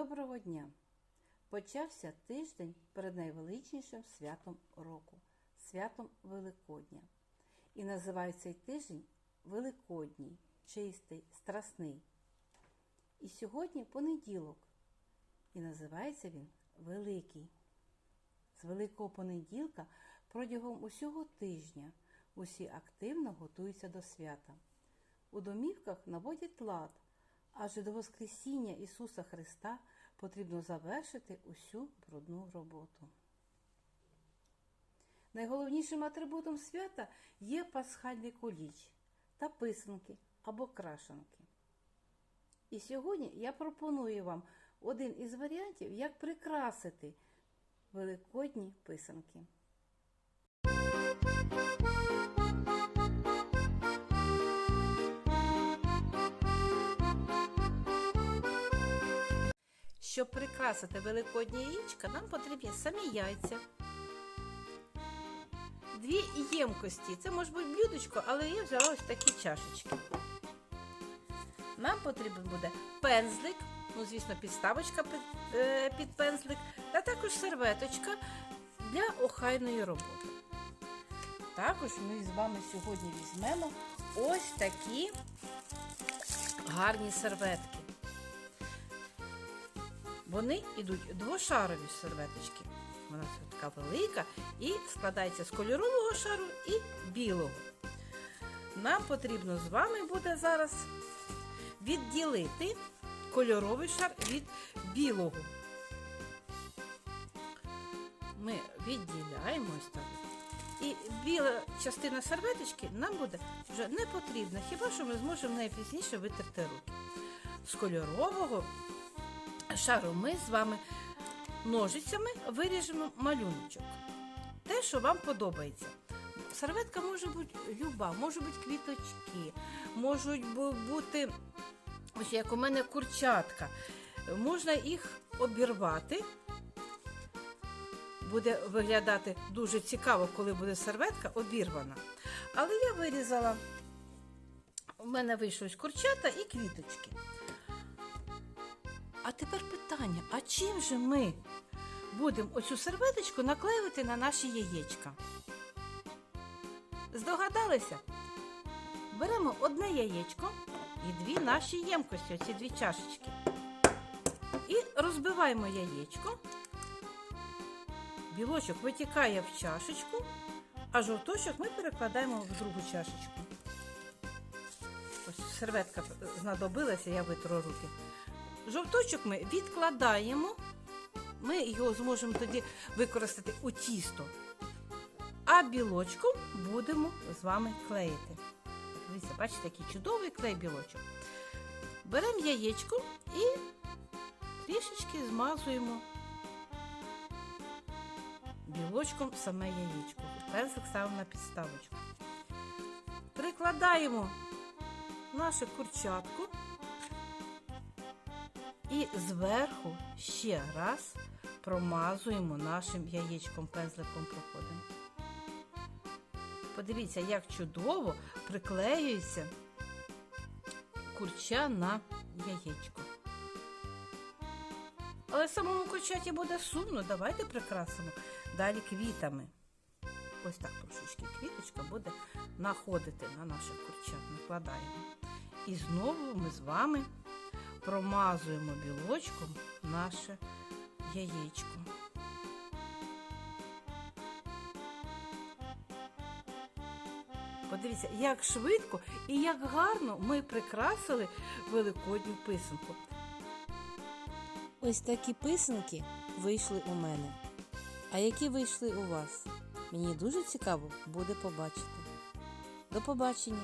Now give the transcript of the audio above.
Доброго дня! Почався тиждень перед найвеличнішим святом року святом Великодня. І називають цей тиждень Великодній, чистий, страсний. І сьогодні понеділок. І називається він Великий. З Великого понеділка протягом усього тижня усі активно готуються до свята. У домівках наводять лад, адже до Воскресіння Ісуса Христа потрібно завершити усю брудну роботу. Найголовнішим атрибутом свята є пасхальний куліч та писанки або крашанки. І сьогодні я пропоную вам один із варіантів, як прикрасити великодні писанки. Щоб прикрасити великодні яєчка, нам потрібні самі яйця. Дві ємкості. Це може бути блюдечко, але я взяла ось такі чашечки. Нам потрібен буде пензлик, ну, звісно, підставочка під, е, під пензлик, та також серветочка для охайної роботи. Також ми з вами сьогодні візьмемо ось такі гарні серветки. Вони йдуть двошарові серветочки. Вона така велика і складається з кольорового шару і білого. Нам потрібно з вами буде зараз відділити кольоровий шар від білого. Ми відділяємо ось так. І біла частина серветочки нам буде вже не потрібна, хіба що ми зможемо нею пізніше витерти руки. З кольорового шару ми з вами ножицями виріжемо малюночок. Те, що вам подобається. Серветка може бути люба, може бути квіточки, можуть бути, ось як у мене курчатка. Можна їх обірвати. Буде виглядати дуже цікаво, коли буде серветка обірвана. Але я вирізала, у мене вийшло курчата і квіточки. А тепер питання: а чим же ми будемо оцю серветочку наклеювати на наші яєчка? Здогадалися? Беремо одне яєчко і дві наші ємкості, оці дві чашечки. І розбиваємо яєчко. Білочок витікає в чашечку, а жовточок ми перекладаємо в другу чашечку. Ось серветка знадобилася, я витру руки. Жовточок ми відкладаємо, ми його зможемо тоді використати у тісто. А білочком будемо з вами клеїти. Дивіться, бачите, який чудовий клей білочок. Беремо яєчко і трішечки змазуємо білочком саме яєчко. Персик ставимо на підставочку. Прикладаємо наше курчатку. І зверху ще раз промазуємо нашим яєчком, пензликом проходимо. Подивіться, як чудово приклеюється курча на яєчко. Але самому курчаті буде сумно. Давайте прикрасимо далі квітами. Ось так трошечки квіточка буде находити на наше курча. Накладаємо. І знову ми з вами промазуємо білочком наше яєчко. Подивіться, як швидко і як гарно ми прикрасили великодню писанку. Ось такі писанки вийшли у мене. А які вийшли у вас? Мені дуже цікаво буде побачити. До побачення!